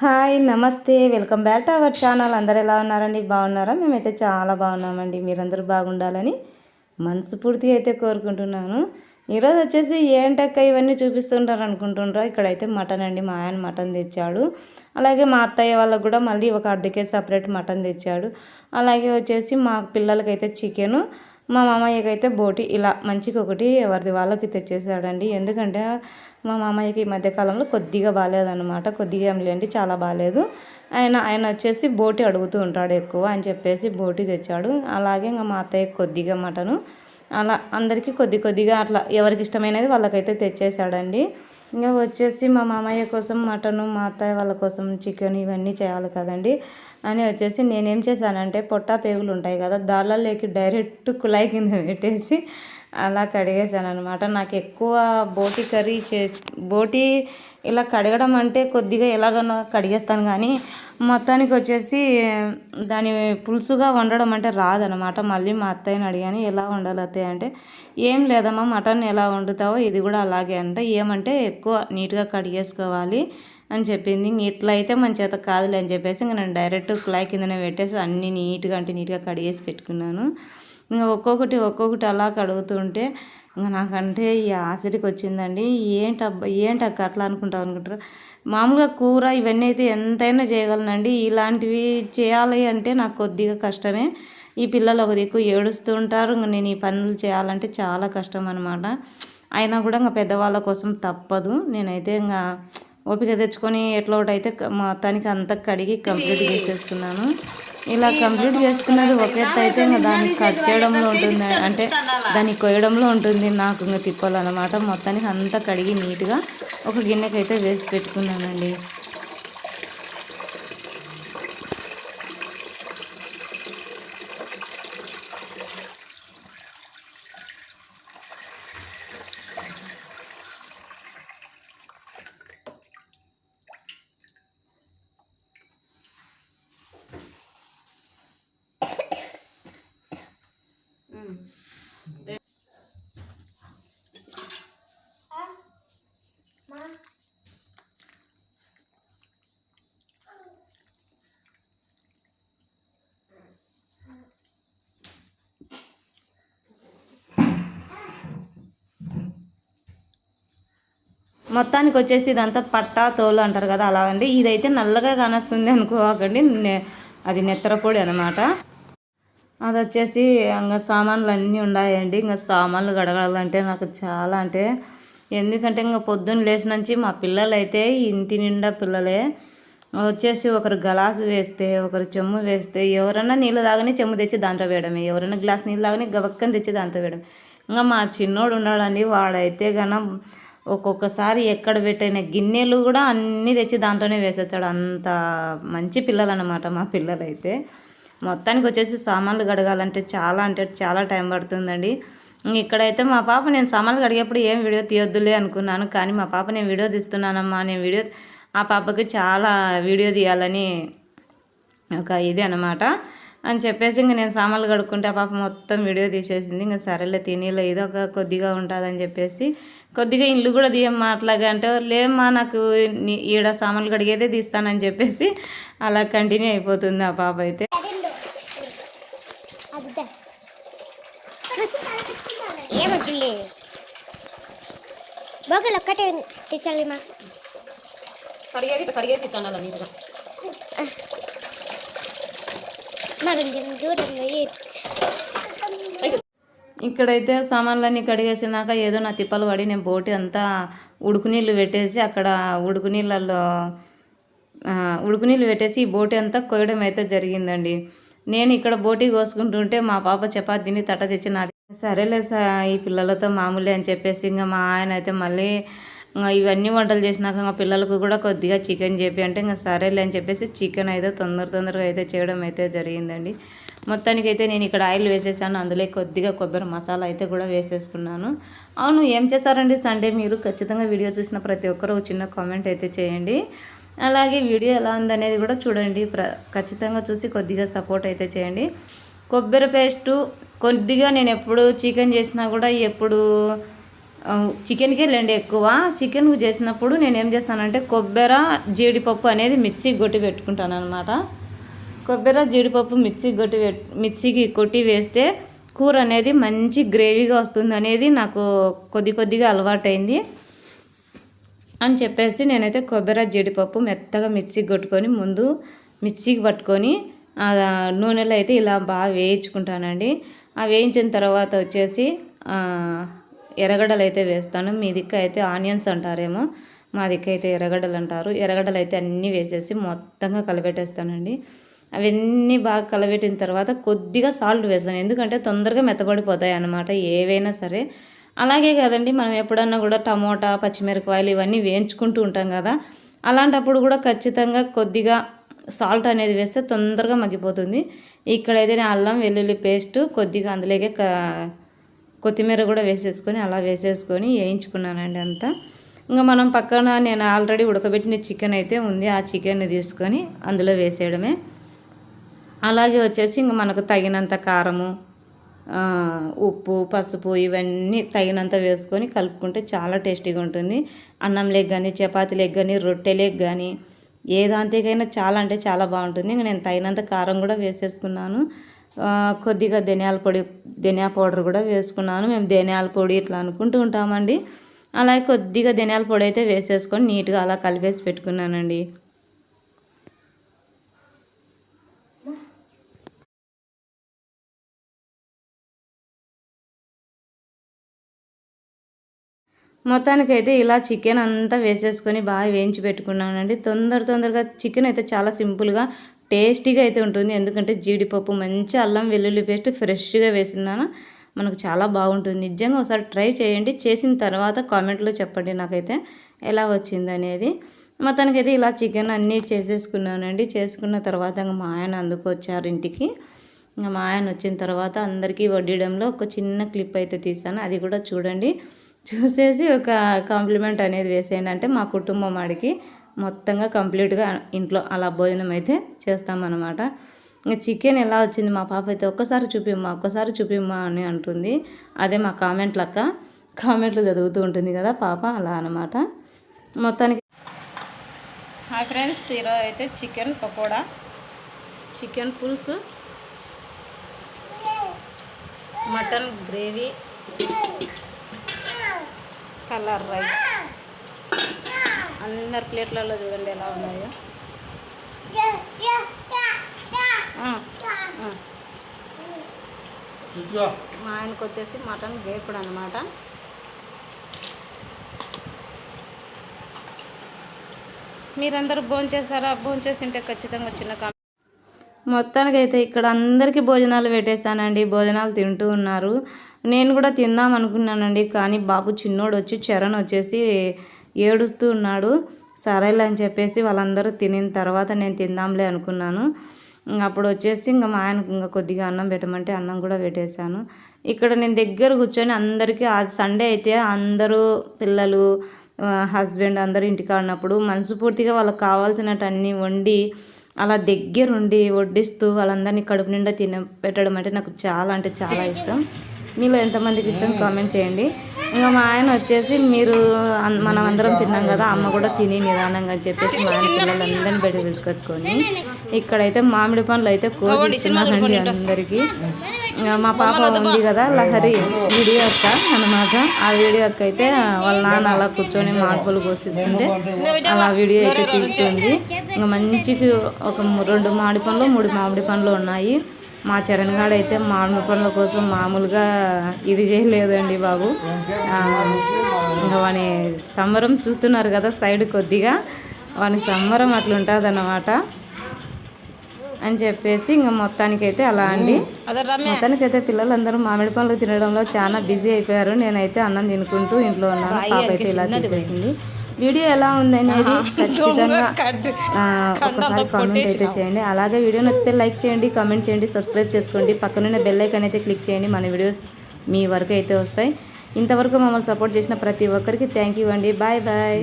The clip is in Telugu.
హాయ్ నమస్తే. Welcome back to our channel. అందరు ఎలా ఉన్నారండి? బాగున్నారా? మేమైతే చాలా బాగున్నామండి. మీరందరూ బాగుండాలని మనస్ఫూర్తిగా అయితే కోరుకుంటున్నాను. ఈరోజు వచ్చేసి ఏంటక్క ఇవన్నీ చూపిస్తుంటారు అనుకుంటుండ్రా? ఇక్కడైతే మటన్ అండి. మా ఆయన మటన్ తెచ్చాడు. అలాగే మా అత్తయ్య వాళ్ళకు కూడా మళ్ళీ ఒక అర్ధ కేజీ సపరేట్ మటన్ తెచ్చాడు. అలాగే వచ్చేసి మా పిల్లలకైతే చికెను. మా మామయ్యకి అయితే బోటి ఇలా మంచికి ఒకటి ఎవరిది వాళ్ళకి తెచ్చేసాడండి. ఎందుకంటే మా మామయ్యకి ఈ మధ్యకాలంలో కొద్దిగా బాగాలేదన్నమాట. కొద్దిగా ఏం లేండి చాలా బాగాలేదు. ఆయన ఆయన వచ్చేసి బోటి అడుగుతూ ఉంటాడు ఎక్కువ అని చెప్పేసి బోటి తెచ్చాడు. అలాగే ఇంకా మా అత్తయ్యకి కొద్దిగా మటను. అలా అందరికీ కొద్ది కొద్దిగా అట్లా ఎవరికి ఇష్టమైనది వాళ్ళకైతే తెచ్చేసాడండి. ఇంకా వచ్చేసి మా మామయ్య కోసం మటను మా అత్తయ్య వాళ్ళ కోసం చికెన్ ఇవన్నీ చేయాలి కదండి. అని వచ్చేసి నేనేం చేశానంటే పొట్టా పేగులు ఉంటాయి కదా దాళ్ళలోకి డైరెక్ట్ కుళాయి కింద పెట్టేసి అలా కడిగేసాను అనమాట నాకు ఎక్కువ బోటి కర్రీ చే బోటి ఇలా కడగడం అంటే కొద్దిగా ఎలాగనో కడిగేస్తాను కానీ మొత్తానికి వచ్చేసి దాని పులుసుగా వండడం అంటే రాదనమాట మళ్ళీ మా అత్తయ్యని అడిగాను ఎలా వండాలి అత్తయ్య? అంటే ఏం లేదమ్మా మటన్ ఎలా వండుతావో ఇది కూడా అలాగే అంట. ఏమంటే ఎక్కువ నీట్గా కడిగేసుకోవాలి అని చెప్పింది. ఇట్లా అయితే మన చేత కాదులే అని చెప్పేసి ఇంక నేను డైరెక్ట్ క్లాయ్ కిందనే పెట్టేసి అన్నీ నీట్గా అంటే నీట్గా కడిగేసి పెట్టుకున్నాను. ఇంకా ఒక్కొక్కటి ఒక్కొక్కటి అలా కడుగుతుంటే ఇంకా నాకంటే ఈ ఆసరికి వచ్చిందండి. ఏంటబ్బా ఏంటక్క అట్లా అనుకుంటావు అనుకుంటారు? మామూలుగా కూర ఇవన్నీ అయితే ఎంతైనా చేయగలనండి. ఇలాంటివి చేయాలి అంటే నాకు కొద్దిగా కష్టమే. ఈ పిల్లలు ఒక దిక్కు ఏడుస్తూ ఉంటారు. ఇంకా నేను ఈ పనులు చేయాలంటే చాలా కష్టం అనమాట అయినా కూడా ఇంకా పెద్దవాళ్ళ కోసం తప్పదు. నేనైతే ఇంకా ఓపిక తెచ్చుకొని ఎట్లా ఒకటి అయితే మొత్తానికి అంతా కడిగి కంప్లీట్ చేసేస్తున్నాను. ఇలా కంప్లీట్ చేసుకున్నది ఒక ఎత్తు అయితే ఇంకా దాన్ని కట్ చేయడంలో ఉంటుంది. అంటే దాన్ని కొయ్యడంలో ఉంటుంది. నాకు ఇంకా తిప్పాలన్నమాట. మొత్తానికి అంతా కడిగి నీట్గా ఒక గిన్నెకైతే వేసి పెట్టుకున్నానండి. మొత్తానికి వచ్చేసి ఇదంతా పట్టా తోలు అంటారు కదా అలా అండి ఇదైతే నల్లగా కానొస్తుంది అనుకోకండి. అది నెత్తరపొడి అనమాట అది వచ్చేసి ఇంకా సామాన్లు అన్నీ ఉన్నాయండి ఇంకా సామాన్లు గడగాలంటే నాకు చాలా అంటే ఎందుకంటే ఇంకా పొద్దున్న లేచి నుంచి మా పిల్లలు అయితే ఇంటి నిండా పిల్లలే. వచ్చేసి ఒకరు గ్లాసు వేస్తే ఒకరు చెమ్ము వేస్తే ఎవరన్నా నీళ్ళు తాగని చెమ్ము తెచ్చి దాంట్లో వేయడమే. ఎవరైనా గ్లాస్ నీళ్ళు తాగని గవక్కని తెచ్చి దాంట్లో వేయడం ఇంకా మా చిన్నోడు ఉన్నాడండి. వాడైతే గన ఒక్కొక్కసారి ఎక్కడ పెట్టిన గిన్నెలు కూడా అన్నీ తెచ్చి దాంట్లోనే వేసేచ్చాడు అంత మంచి పిల్లలు అనమాట మా పిల్లలైతే. మొత్తానికి వచ్చేసి సామాన్లు కడగాలంటే చాలా అంటే చాలా టైం పడుతుందండి. ఇక్కడైతే మా పాప నేను సామాన్లు కడిగేప్పుడు ఏం వీడియో తీయొద్దులే అనుకున్నాను. కానీ మా పాప నేను వీడియో తీస్తున్నానమ్మా నేను వీడియో ఆ పాపకి చాలా వీడియో తీయాలని ఒక ఇది అనమాట అని చెప్పేసి ఇంక నేను సామాన్లు కడుక్కుంటే ఆ పాప మొత్తం వీడియో తీసేసింది. ఇంకా సరేలే తినేలో ఏదో ఒక కొద్దిగా ఉంటుందని చెప్పేసి కొద్దిగా ఇల్లు కూడా తీయమ్మా అట్లాగా అంటే లేమ్మా నాకు ఈడ సామాన్లు కడిగేదే తీస్తానని చెప్పేసి అలా కంటిన్యూ అయిపోతుంది ఆ పాప అయితే. ఒక్కటే తెచ్చాలి మా. కడిగేది నీట్గా ఇక్కడైతే సామాన్లన్నీ కడిగేసినాక ఏదో నా తిప్పలు పడి నేను బోటి అంతా ఉడుకు నీళ్ళు పెట్టేసి అక్కడ ఉడుకు నీళ్ళల్లో ఉడుకు నీళ్ళు పెట్టేసి ఈ బోటి అంతా కొయ్యడం అయితే జరిగిందండి. నేను ఇక్కడ బోటి కోసుకుంటుంటే మా పాప చపాతీని తట తెచ్చి నాది. సరేలే సార్ ఈ పిల్లలతో మామూలే అని చెప్పేసి ఇంకా మా ఆయన అయితే మళ్ళీ ఇవన్నీ వంటలు చేసినాక ఇంకా పిల్లలకు కూడా కొద్దిగా చికెన్ చెప్పి అంటే ఇంకా సరేలే అని చెప్పేసి చికెన్ అయితే తొందర తొందరగా అయితే చేయడం అయితే జరిగిందండి. మొత్తానికి అయితే నేను ఇక్కడ ఆయిల్ వేసేసాను. అందులో కొద్దిగా కొబ్బరి మసాలా అయితే కూడా వేసేసుకున్నాను. అవును ఏం చేశారండి సండే? మీరు ఖచ్చితంగా వీడియో చూసిన ప్రతి ఒక్కరు చిన్న కామెంట్ అయితే చేయండి. అలాగే వీడియో ఎలా ఉందనేది కూడా చూడండి. ప్ర ఖచ్చితంగా చూసి కొద్దిగా సపోర్ట్ అయితే చేయండి. కొబ్బరి పేస్టు కొద్దిగా నేను ఎప్పుడు చికెన్ చేసినా కూడా ఎప్పుడు చికెన్కే లేండి ఎక్కువ. చికెన్ చేసినప్పుడు నేను ఏం చేస్తానంటే కొబ్బరి జీడిపప్పు అనేది మిక్సీకి కొట్టి పెట్టుకుంటాను అనమాట కొబ్బరి జీడిపప్పు మిక్సీకి కొట్టి మిక్సీకి కొట్టి వేస్తే కూర అనేది మంచి గ్రేవీగా వస్తుంది అనేది నాకు కొద్ది కొద్దిగా అలవాటైంది. అని చెప్పేసి నేనైతే కొబ్బరి జీడిపప్పు మెత్తగా మిక్సీకి కొట్టుకొని ముందు మిక్సీకి పట్టుకొని ఆ నూనెలో అయితే ఇలా బాగా వేయించుకుంటానండి. ఆ వేయించిన తర్వాత వచ్చేసి ఎర్రగడ్డలు అయితే వేస్తాను. మీ దిక్కు అయితే ఆనియన్స్ అంటారేమో మా దిక్కు అయితే ఎర్రగడ్డలు అంటారు. ఎర్రగడ్డలు అయితే అన్నీ వేసేసి మొత్తంగా కలపెట్టేస్తానండి అవన్నీ బాగా కలబెట్టిన తర్వాత కొద్దిగా సాల్ట్ వేస్తాను. ఎందుకంటే తొందరగా మెత్తబడిపోతాయి అన్నమాట ఏవైనా సరే. అలాగే కదండి మనం ఎప్పుడన్నా కూడా టమోటా పచ్చిమిరపకాయలు ఇవన్నీ వేయించుకుంటూ ఉంటాం కదా. అలాంటప్పుడు కూడా ఖచ్చితంగా కొద్దిగా సాల్ట్ అనేది వేస్తే తొందరగా మగ్గిపోతుంది. ఇక్కడైతే నేను అల్లం వెల్లుల్లి పేస్ట్ కొద్దిగా అందులోకే క కొత్తిమీర కూడా వేసేసుకొని అలా వేసేసుకొని వేయించుకున్నానండి అంతా. ఇంకా మనం పక్కన నేను ఆల్రెడీ ఉడకబెట్టిన చికెన్ అయితే ఉంది ఆ చికెన్ని తీసుకొని అందులో వేసేయడమే. అలాగే వచ్చేసి ఇంక మనకు తగినంత కారము ఉప్పు పసుపు ఇవన్నీ తగినంత వేసుకొని కలుపుకుంటే చాలా టేస్టీగా ఉంటుంది. అన్నం లెగ్ కానీ చపాతీ లెగ్ కానీ రొట్టె లెగ్ కానీ ఏ దాంతకైనా చాలా అంటే చాలా బాగుంటుంది. ఇంక నేను తగినంత కారం కూడా వేసేసుకున్నాను. కొద్దిగా ధనియాల పొడి ధనియా పౌడర్ కూడా వేసుకున్నాను. మేము ధనియాల పొడి ఇట్లా అనుకుంటూ ఉంటామండి. అలాగే కొద్దిగా ధనియాల పొడి అయితే వేసేసుకొని నీట్గా అలా కలిపేసి పెట్టుకున్నానండి. మొత్తానికైతే ఇలా చికెన్ అంతా వేసేసుకొని బాగా వేయించి పెట్టుకున్నానండి. తొందర తొందరగా చికెన్ అయితే చాలా సింపుల్గా టేస్టీగా అయితే ఉంటుంది. ఎందుకంటే జీడిపప్పు మంచి అల్లం వెల్లుల్లి పేస్ట్ ఫ్రెష్గా వేసిందాన మనకు చాలా బాగుంటుంది. నిజంగా ఒకసారి ట్రై చేయండి. చేసిన తర్వాత కామెంట్లో చెప్పండి నాకైతే ఎలా వచ్చింది అనేది. మొత్తానికైతే ఇలా చికెన్ అన్నీ చేసేసుకున్నానండి. చేసుకున్న తర్వాత ఇంకా మా ఆయన అందుకొచ్చారు ఇంటికి. ఇంకా మా ఆయన వచ్చిన తర్వాత అందరికీ వడ్డీయడంలో ఒక చిన్న క్లిప్ అయితే తీసాను అది కూడా చూడండి. చూసేసి ఒక కాంప్లిమెంట్ అనేది వేసేయండి. అంటే మా కుటుంబం వాడికి మొత్తంగా కంప్లీట్గా ఇంట్లో అలా భోజనం అయితే చేస్తామన్నమాట. ఇంకా చికెన్ ఎలా వచ్చింది మా పాప అయితే ఒక్కసారి చూపిమ్మా ఒక్కసారి చూపిమ్మా అని అంటుంది. అదే మా కామెంట్లు అక్క. కామెంట్లు చదువుతూ ఉంటుంది కదా పాప అలా అనమాట మొత్తానికి హాయ్ ఫ్రెండ్స్ ఈరోజు అయితే chicken pakoda chicken pulusu mutton gravy colour rice. అందరి ప్లేట్లలో చూడండి ఎలా ఉన్నాయో. మా ఆయనకు వచ్చేసి మటన్ వేపుడు అనమాట మీరందరూ భోజనం చేశారా? భోజనం చేసింటే ఖచ్చితంగా వచ్చిన కామెంట్ మొత్తానికి అయితే ఇక్కడ అందరికీ భోజనాలు పెట్టేశానండి. భోజనాలు తింటూ ఉన్నారు. నేను కూడా తిందాం అనుకున్నానండి. కానీ బాబు చిన్నోడు వచ్చి చరణ్ వచ్చేసి ఏడుస్తూ ఉన్నాడు. సరేలే అని చెప్పేసి వాళ్ళందరూ తినిన తర్వాత నేను తిందాంలే అనుకున్నాను. అప్పుడు వచ్చేసి ఇంకా మా ఆయనకు ఇంకా కొద్దిగా అన్నం పెట్టమంటే అన్నం కూడా పెట్టేశాను. ఇక్కడ నేను దగ్గర కూర్చొని అందరికీ ఆ సండే అయితే అందరూ పిల్లలు హస్బెండ్ అందరూ ఇంటికాడినప్పుడు ఉన్నప్పుడు మనస్ఫూర్తిగా వాళ్ళకి కావాల్సినట్టు అన్నీ వండి అలా దగ్గరుండి వడ్డిస్తూ వాళ్ళందరినీ కడుపు నిండా తిన పెట్టడం అంటే నాకు చాలా అంటే చాలా ఇష్టం. మీలో ఎంతమందికి ఇష్టం కామెంట్ చేయండి. ఇంకా మా ఆయన వచ్చేసి మీరు మనం అందరం తిన్నాం కదా అమ్మ కూడా తిని నిదానంగా అని చెప్పేసి మా ఆయన పిల్లలందరినీ బయట పిలుచుకొచ్చుకొని ఇక్కడైతే మామిడి పండ్లు అయితే కోసిస్తున్నానండి అందరికీ. ఇంకా మా పాప ఉంది కదా లహరి వీడియో అక్క అనమాట ఆ వీడియో అక్క అయితే వాళ్ళ నాన్న అలా కూర్చొని మామిడి కోసిస్తుంటే అలా వీడియో అయితే తీసుకుంది ఇంకా మంచికి ఒక రెండు మామిడి పండ్లు మూడు మామిడి పండ్లు ఉన్నాయి. మా చరణ్ గాడు అయితే మామిడి పండ్ల కోసం మామూలుగా ఇది చేయలేదండి బాబు. ఇంకా వాని సంబరం చూస్తున్నారు కదా సైడ్ కొద్దిగా. వాని సంబరం అట్లా ఉంటుంది అని చెప్పేసి ఇంకా మొత్తానికైతే అలా అండి. మొత్తానికైతే పిల్లలందరూ మామిడి పండ్లు తినడంలో చాలా బిజీ అయిపోయారు. నేనైతే అన్నం తినుకుంటూ ఇంట్లో ఉన్నాను. పాప అయితే ఇలా తీసేసింది. వీడియో ఎలా ఉంది అనేది ఖచ్చితంగా ఒకసారి కామెంట్ అయితే చేయండి. అలాగే వీడియో నచ్చితే లైక్ చేయండి కామెంట్ చేయండి సబ్స్క్రైబ్ చేసుకోండి. పక్కనున్న బెల్ ఐకాన్ అయితే క్లిక్ చేయండి. మన వీడియోస్ మీ వరకు అయితే వస్తాయి. ఇంతవరకు మమ్మల్ని సపోర్ట్ చేసిన ప్రతి ఒక్కరికి థ్యాంక్ యూ అండి. Bye bye.